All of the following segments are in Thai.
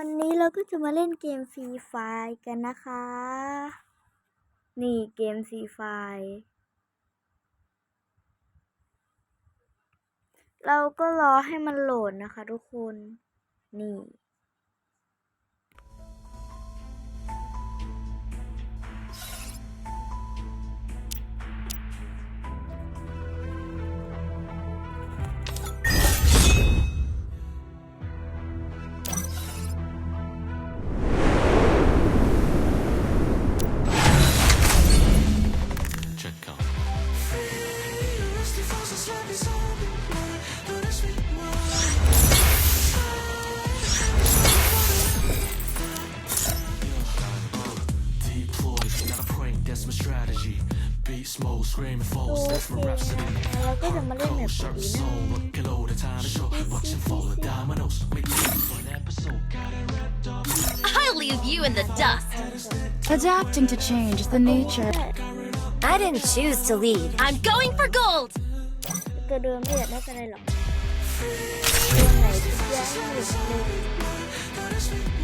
วันนี้เราก็จะมาเล่นเกมฟรีไฟกันนะคะ นี่เกมฟรีไฟเราก็รอให้มันโหลดนะคะทุกคน นี่ strategy. Beast mode, screaming โอ false, เค that's my นะ rhapsody. คะเราก็จะมาเล่นแบบ Cold, sharp นี้นะ soul, look at all the time to show. Watch them fall like dominoes. Make it for an episode. Got it wrapped up. I'll leave you in the dust. Adapting to change is the nature. I didn't choose to lead. I'm going for gold. กระโดดไม่อยากได้อะไรหรอกตัวไหนที่แย่ที่สุดเลย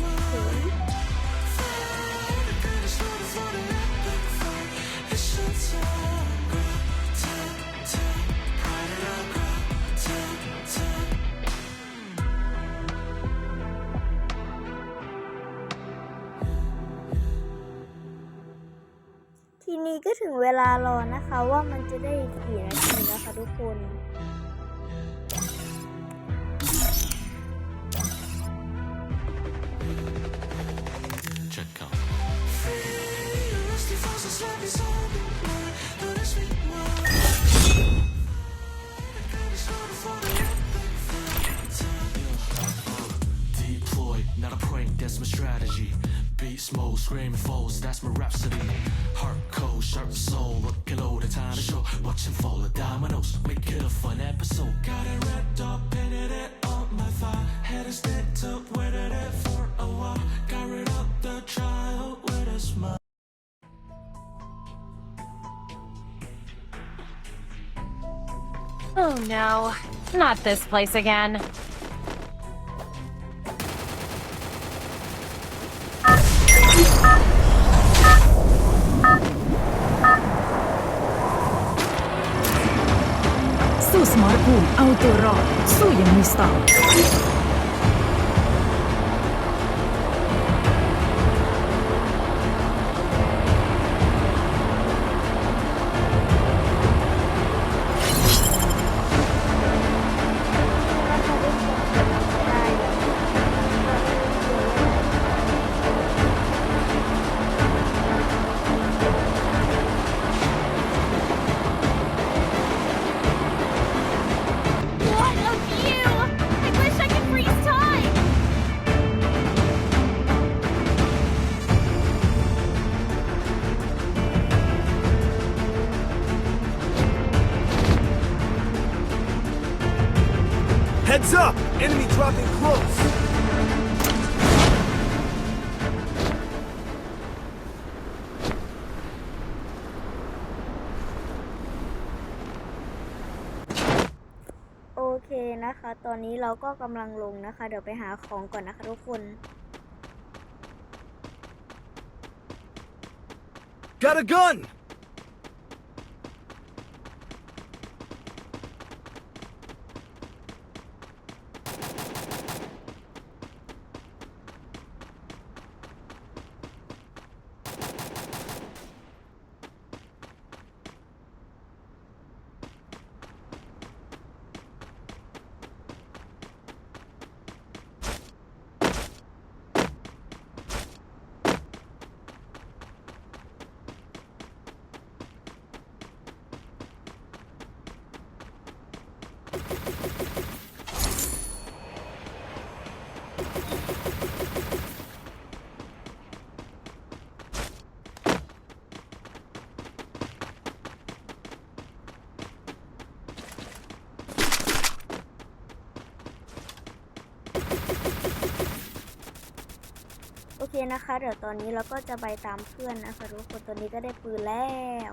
เวลารอนะคะว่ามันจะได้กี่นาทีนะคะทุกคน No, not this place again. Sus marcum autorad, sujem mistal. นะคะ ตอนนี้เราก็กำลังลงนะคะ เดี๋ยวไปหาของก่อนนะคะทุกคน Got a gun! นะคะ เดี๋ยวตอนนี้เราก็จะไปตามเพื่อนนะคะทุกคนตอนนี้ก็ได้ปืนแล้ว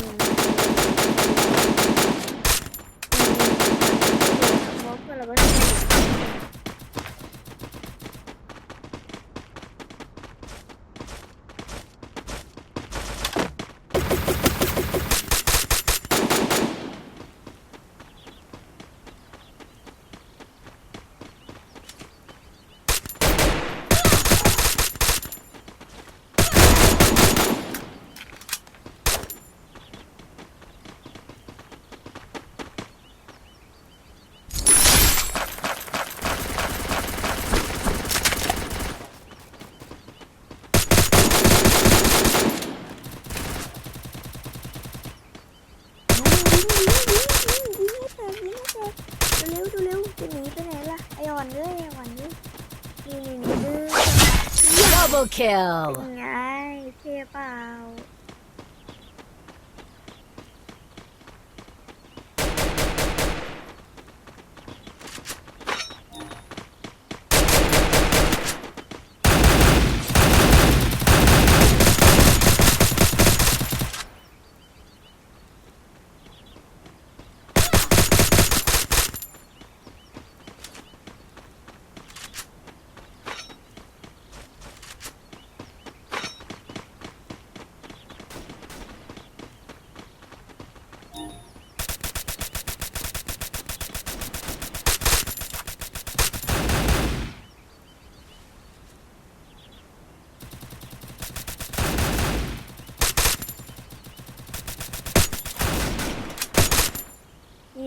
Double kill.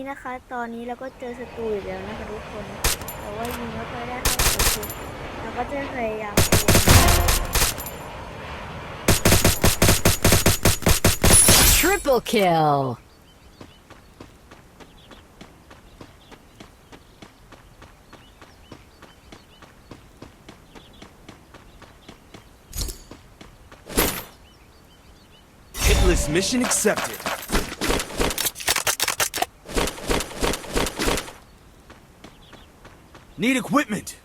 นี่นะคะ ตอนนี้เราก็เจอศัตรูอีกแล้วนะคะทุกคน แต่ว่ายิงไม่ค่อยได้เท่าไหร่โอเคเราก็จะพยายาม Triple kill. Hitless mission accepted. Need equipment.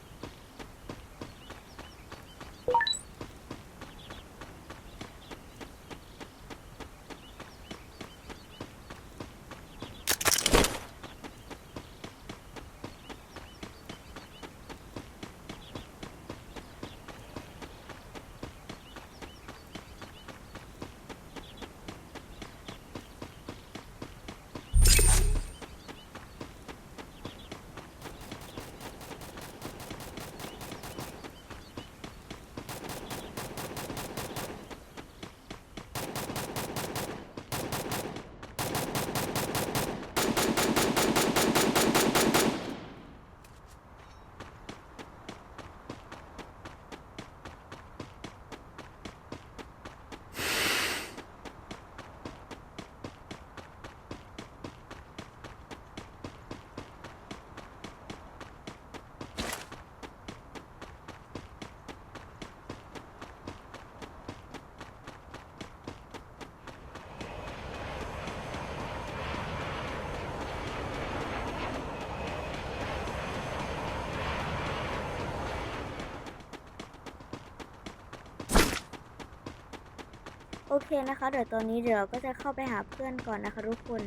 เคนะคะ เดี๋ยวตอนนี้เดี๋ยวเราก็จะเข้าไปหาเพื่อนก่อนนะคะทุกคน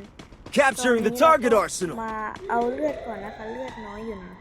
Capturing the ตอนนี้ target เราก็ arsenal. มาเอาเลือดก่อนนะคะ เลือดน้อยอยู่นะ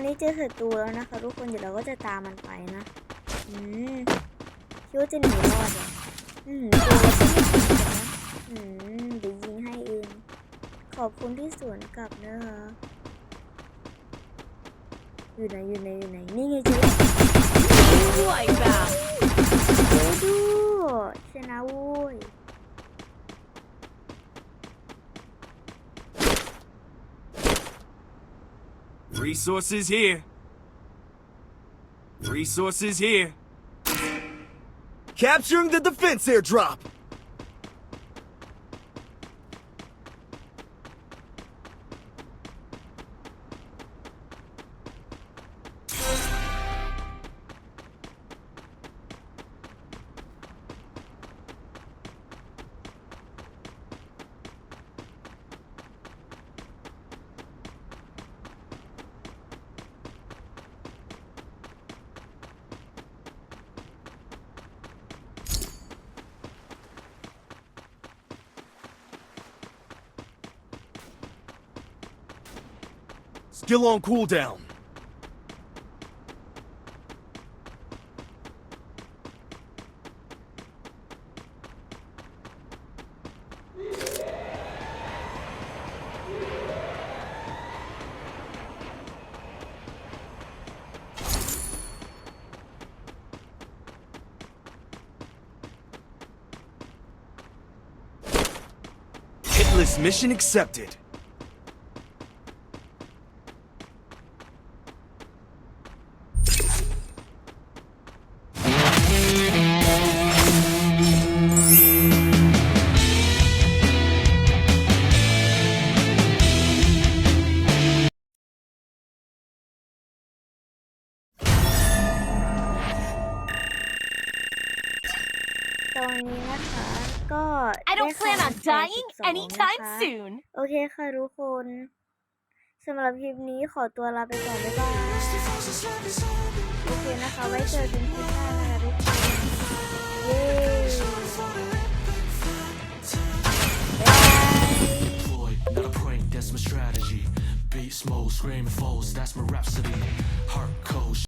อนนี้เจอศัตรูแล้วนะคะ ทุกคนเดี๋ยวเราก็จะตามมันไปนะ อืมคิดว่าจะหนีรอดเหรออืมตัวเราก็ไม่ถึงนะอืมเดี๋ยวยิงให้เอง ขอบคุณที่สวนกลับนะคะอยู่ไหนอยู่ไหนอยู่ไหนนี่ไงเจ๊ Like that. Resources here. Resources here. Capturing the defense airdrop. Still on cooldown. Hitless mission accepted.. นนี้นะคะ ก็ I don't ได้ plan ข่าว on แชร์ dying 12 anytime นะคะ soon. โอเคค่ะทุกคนสำหรับคลิปนี้ขอตัวลาไปก่อนบ๊ายบายโอเคนะคะไว้เจอกันคลิปหน้านะคะทุกคนเย้บ๊ายบาย Floyd, not a prank, that's my strategy. Beast mode, screaming foes, that's my rhapsody. Heart cold.